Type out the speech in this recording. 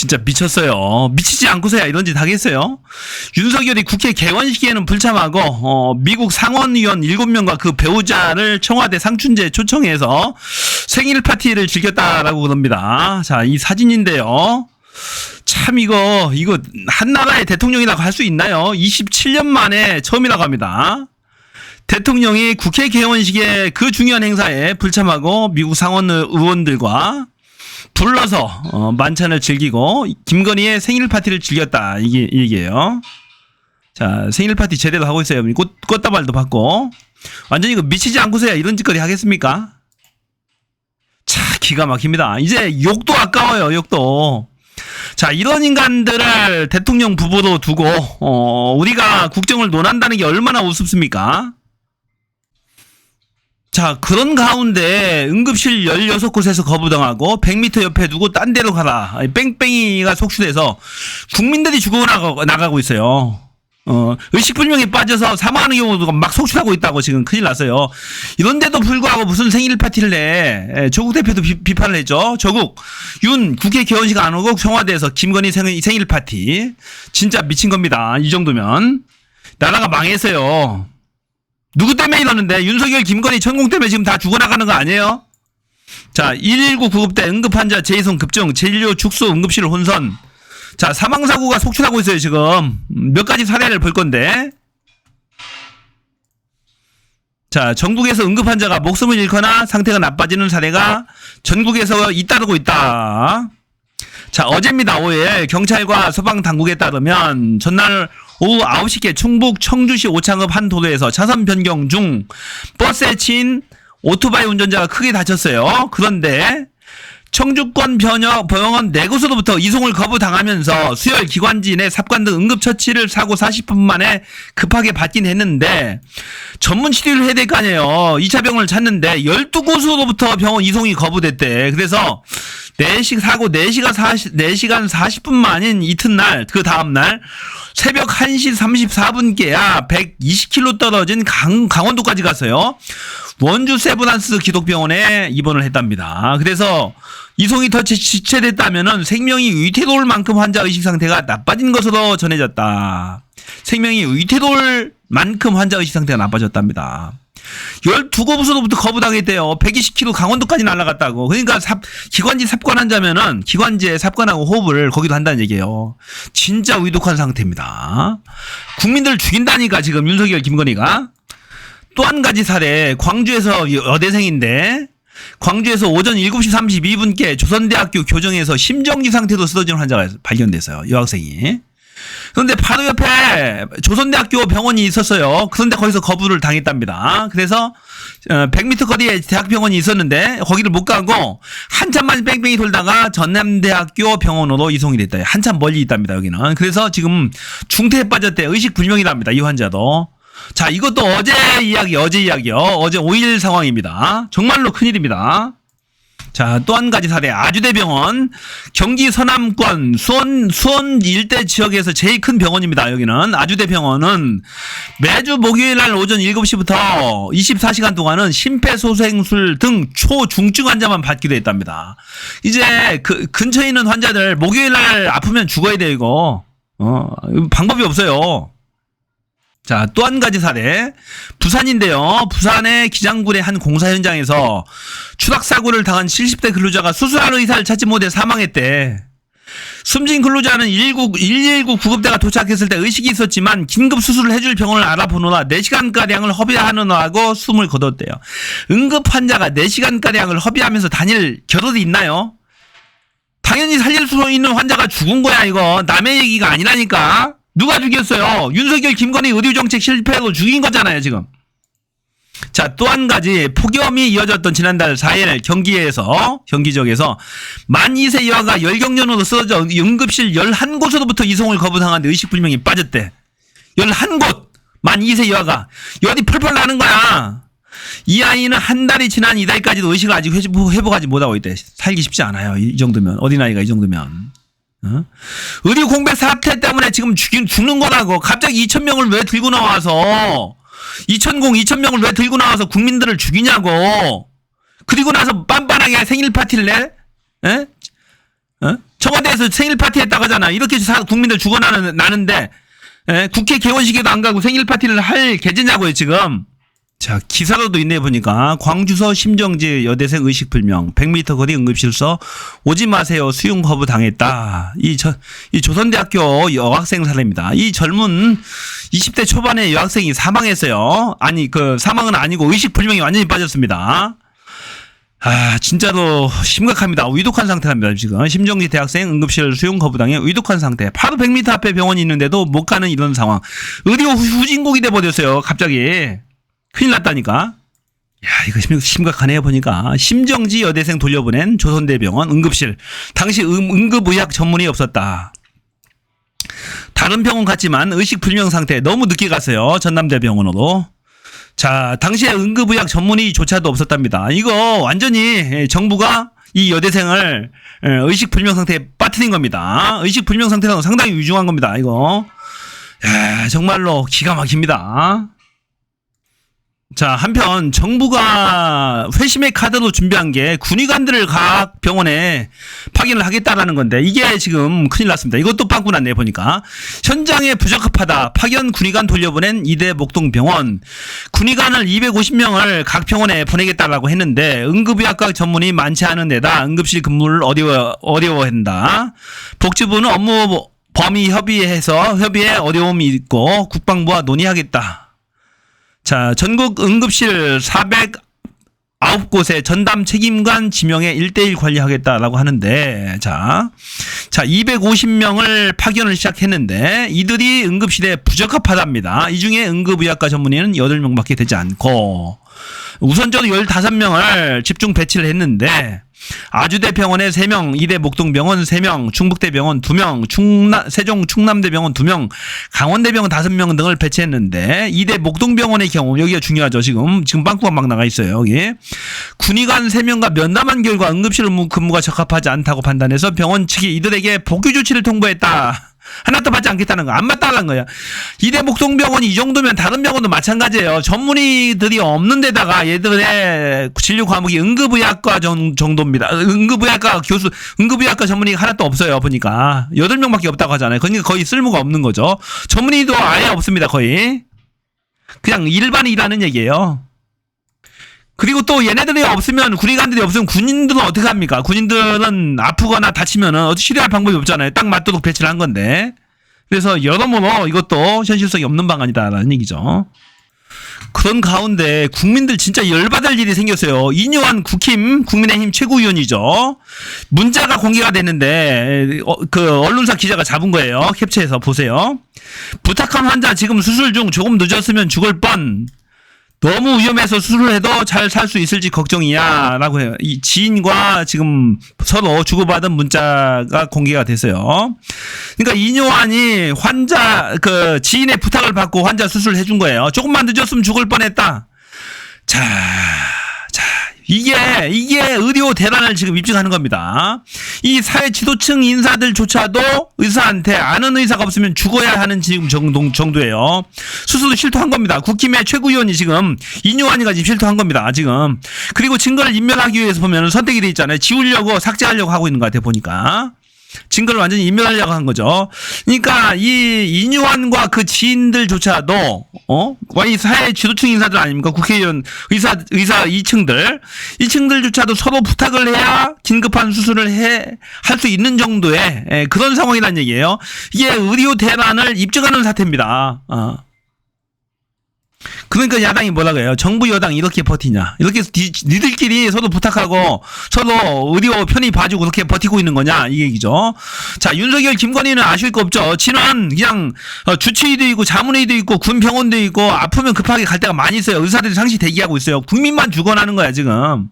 진짜 미쳤어요. 미치지 않고서야 이런 짓 하겠어요? 윤석열이 국회 개원식에는 불참하고 어, 미국 상원의원 7명과 그 배우자를 청와대 상춘제 초청해서 생일 파티를 즐겼다라고 그럽니다. 자, 이 사진인데요. 참 이거 이거 한 나라의 대통령이라고 할 수 있나요? 27년 만에 처음이라고 합니다. 대통령이 국회 개원식에 그 중요한 행사에 불참하고 미국 상원 의원들과 불러서 어, 만찬을 즐기고 김건희의 생일 파티를 즐겼다 이게 이 얘기예요. 자 생일 파티 제대로 하고 있어요. 꽃 꽃다발도 받고 완전히 그 미치지 않고서야 이런 짓거리 하겠습니까? 차 기가 막힙니다. 이제 욕도 아까워요. 욕도. 자 이런 인간들을 대통령 부부로 두고 어, 우리가 국정을 논한다는 게 얼마나 우습습니까? 자, 그런 가운데 응급실 16곳에서 거부당하고 100m 옆에 두고 딴 데로 가라. 뺑뺑이가 속출해서 국민들이 죽어나가고 나가고 있어요. 어, 의식불명에 빠져서 사망하는 경우도 막 속출하고 있다고 지금 큰일 났어요. 이런데도 불구하고 무슨 생일 파티를 내. 예, 조국 대표도 비, 판을 했죠. 조국, 윤, 국회 개원식 안 오고 청와대에서 김건희 생일, 생일 파티. 진짜 미친 겁니다. 이 정도면. 나라가 망했어요. 누구 때문에 이러는데? 윤석열 김건희 천공 때문에 지금 다 죽어나가는 거 아니에요? 자 119 구급대 응급환자 재이송 급증 진료 축소 응급실 혼선. 자 사망 사고가 속출하고 있어요 지금. 몇 가지 사례를 볼 건데. 자 전국에서 응급환자가 목숨을 잃거나 상태가 나빠지는 사례가 전국에서 잇따르고 있다. 자 어제입니다 5일 경찰과 소방 당국에 따르면 전날 오후 9시께 충북 청주시 오창읍 한 도로에서 차선 변경 중 버스에 친 오토바이 운전자가 크게 다쳤어요. 그런데 청주권 변역 병원 네 곳으로부터 이송을 거부당하면서 수혈 기관지 내 삽관 등 응급처치를 사고 40분 만에 급하게 받긴 했는데 전문 치료를 해야 될 거 아니에요. 2차 병원을 찾는데 12곳으로부터 병원 이송이 거부됐대. 그래서 4시 사고 4시간 40, 4시간 40분 만인 이튿날 그 다음날 새벽 1시 34분께야 120km 떨어진 강, 강원도까지 갔어요. 원주 세브란스 기독병원에 입원을 했답니다. 그래서 이송이 더 지체됐다면 생명이 위태로울 만큼 환자 의식 상태가 나빠진 것으로 전해졌다. 생명이 위태로울 만큼 환자 의식 상태가 나빠졌답니다. 12곳으로부터 거부당했대요. 120km 강원도까지 날아갔다고. 그러니까 삽, 기관지 삽관환자면은 기관지에 삽관하고 호흡을 거기도 한다는 얘기예요. 진짜 위독한 상태입니다. 국민들을 죽인다니까 지금 윤석열 김건희가. 또 한 가지 사례 광주에서 여대생인데 광주에서 오전 7시 32분께 조선대학교 교정에서 심정지 상태로 쓰러진 환자가 발견됐어요. 여학생이. 그런데 바로 옆에 조선대학교 병원이 있었어요. 그런데 거기서 거부를 당했답니다. 그래서 100m 거리에 대학병원이 있었는데 거기를 못 가고 한참만 뺑뺑이 돌다가 전남대학교 병원으로 이송이 됐다. 한참 멀리 있답니다. 여기는. 그래서 지금 중태에 빠졌대. 의식 불명이랍니다. 이 환자도. 자, 이것도 어제 이야기, 어제 이야기요. 어제 5일 상황입니다. 정말로 큰일입니다. 자, 또 한 가지 사례. 아주대병원. 경기 서남권 수원, 수원 일대 지역에서 제일 큰 병원입니다. 여기는. 아주대병원은 매주 목요일 날 오전 7시부터 24시간 동안은 심폐소생술 등 초중증 환자만 받기로 했답니다. 이제 그 근처에 있는 환자들 목요일 날 아프면 죽어야 돼, 이거. 어, 방법이 없어요. 자, 또 한 가지 사례. 부산인데요. 부산의 기장굴의 한 공사 현장에서 추락사고를 당한 70대 근로자가 수술하는 의사를 찾지 못해 사망했대. 숨진 근로자는 119, 119 구급대가 도착했을 때 의식이 있었지만 긴급 수술을 해줄 병원을 알아보느라 4시간가량을 허비하느라고 숨을 거뒀대요. 응급 환자가 4시간가량을 허비하면서 다닐 겨를이 있나요? 당연히 살릴 수 있는 환자가 죽은 거야, 이거. 남의 얘기가 아니라니까. 누가 죽였어요? 윤석열 김건희 의료정책 실패로 죽인 거잖아요, 지금. 자, 또 한 가지 폭염이 이어졌던 지난달 4일 경기에서 경기 지역에서 만 2세 여아가 열경련으로 쓰러져 응급실 11곳으로부터 이송을 거부당한 의식불명이 빠졌대. 11곳! 만 2세 여아가 열이 펄펄 나는 거야. 이 아이는 한 달이 지난 이달까지도 의식을 아직 회복하지 못하고 있대. 살기 쉽지 않아요. 이 정도면 어린아이가 이 정도면. 어? 의료 공백 사태 때문에 지금 죽인, 죽는 거라고. 갑자기 2천 명을 왜 들고 나와서 2천공 2천 명을 왜 들고 나와서 국민들을 죽이냐고. 그리고 나서 빤빤하게 생일 파티를 내? 에? 어? 청와대에서 생일 파티 했다고 하잖아. 이렇게 사- 국민들 죽어나는, 나는데, 예, 국회 개원식에도 안 가고 생일 파티를 할 계제냐고요, 지금. 자, 기사로도 있네 보니까 광주서 심정지 여대생 의식 불명 100m 거리 응급실서 오지 마세요 수용 거부 당했다. 이, 저, 이 조선대학교 여학생 사례입니다. 이 젊은 20대 초반의 여학생이 사망했어요. 아니 그 사망은 아니고 의식 불명이 완전히 빠졌습니다. 아 진짜로 심각합니다. 위독한 상태랍니다 지금 심정지 대학생 응급실 수용 거부당해 위독한 상태. 바로 100m 앞에 병원이 있는데도 못 가는 이런 상황. 의료 후- 후진국이 돼 버렸어요. 갑자기. 큰일 났다니까. 야, 이거 심- 심각하네요, 보니까. 심정지 여대생 돌려보낸 조선대병원 응급실. 당시 응- 응급의학 전문의 없었다. 다른 병원 같지만 의식불명 상태 너무 늦게 갔어요. 전남대병원으로. 자, 당시에 응급의학 전문의조차도 없었답니다. 이거 완전히 예, 정부가 이 여대생을 예, 의식불명 상태에 빠뜨린 겁니다. 의식불명 상태는 상당히 위중한 겁니다. 이거. 야, 정말로 기가 막힙니다. 자, 한편 정부가 회심의 카드로 준비한 게 군의관들을 각 병원에 파견을 하겠다라는 건데 이게 지금 큰일 났습니다. 이것도 빵꾸 났네 보니까 현장에 부적합하다. 파견 군의관 돌려보낸 이대 목동병원 군의관을 250명을 각 병원에 보내겠다라고 했는데 응급의학과 전문이 많지 않은 데다 응급실 근무를 어려워 어려워한다. 복지부는 업무 범위 협의해서 협의에 어려움이 있고 국방부와 논의하겠다. 자, 전국 응급실 409곳에 전담 책임관 지명에 1대1 관리하겠다라고 하는데, 자, 자, 250명을 파견을 시작했는데, 이들이 응급실에 부적합하답니다. 이 중에 응급의학과 전문의는 8명 밖에 되지 않고, 우선적으로 15명을 집중 배치를 했는데, 아주대병원에 3명, 이대 목동병원 3명, 충북대병원 2명, 충남, 세종 충남대병원 2명, 강원대병원 5명 등을 배치했는데, 이대 목동병원의 경우, 여기가 중요하죠, 지금. 지금 빵꾸가 막 나가 있어요, 여기. 군의관 3명과 면담한 결과 응급실 근무- 근무가 적합하지 않다고 판단해서 병원 측이 이들에게 복귀 조치를 통보했다. 하나도 받지 않겠다는 거. 안 맞다는 거야. 이대 목동병원이 이 정도면 다른 병원도 마찬가지예요. 전문의들이 없는 데다가 얘들의 진료 과목이 응급의학과 정, 정도입니다. 응급의학과 교수, 응급의학과 전문의가 하나도 없어요. 보니까. 8명밖에 없다고 하잖아요. 그러니까 거의 쓸모가 없는 거죠. 전문의도 아예 없습니다. 거의. 그냥 일반이라는 얘기예요. 그리고 또 얘네들이 없으면 군의관들이 없으면 군인들은 어떻게 합니까? 군인들은 아프거나 다치면은 어떻게 치료할 방법이 없잖아요. 딱 맞도록 배치를 한 건데. 그래서 여러모로 이것도 현실성이 없는 방안이다라는 얘기죠. 그런 가운데 국민들 진짜 열받을 일이 생겼어요. 이뇨한 국힘 국민의힘 최고위원이죠. 문자가 공개가 됐는데 어, 그 언론사 기자가 잡은 거예요. 캡처해서 보세요. 부탁한 환자 지금 수술 중 조금 늦었으면 죽을 뻔. 너무 위험해서 수술을 해도 잘 살 수 있을지 걱정이야. 라고 해요. 이 지인과 지금 서로 주고받은 문자가 공개가 됐어요. 그러니까 이뇨환이 환자, 그 지인의 부탁을 받고 환자 수술을 해준 거예요. 조금만 늦었으면 죽을 뻔했다. 자, 자, 이게, 이게 의료 대란을 지금 입증하는 겁니다. 이 사회 지도층 인사들조차도 의사한테 아는 의사가 없으면 죽어야 하는 지금 정도, 정도예요. 수술도 실토한 겁니다. 국힘의 최고위원이 지금 이뇨환이가 지금 실토한 겁니다. 지금. 그리고 증거를 인멸하기 위해서 보면 선택이 돼 있잖아요. 지우려고 삭제하려고 하고 있는 것 같아요. 보니까. 증거를 완전히 인멸하려고 한 거죠. 그러니까 이 이뇨환과 그 지인들조차도 어? 이 사회 지도층 인사들 아닙니까? 국회의원 의사 의사 2층들 2층들조차도 서로 부탁을 해야 긴급한 수술을 해 할 수 있는 정도의 예, 그런 상황이란 얘기예요. 이게 의료 대란을 입증하는 사태입니다. 어. 그러니까 야당이 뭐라 그래요? 정부 여당 이렇게 버티냐? 이렇게 니- 니들끼리 서로 부탁하고 서로 의료 편히 봐주고 그렇게 버티고 있는 거냐? 이 얘기죠. 자, 윤석열, 김건희는 아실 거 없죠. 친원 그냥 어, 주치의도 있고 자문의도 있고 군병원도 있고 아프면 급하게 갈 데가 많이 있어요. 의사들이 상시 대기하고 있어요. 국민만 죽어나는 거야 지금.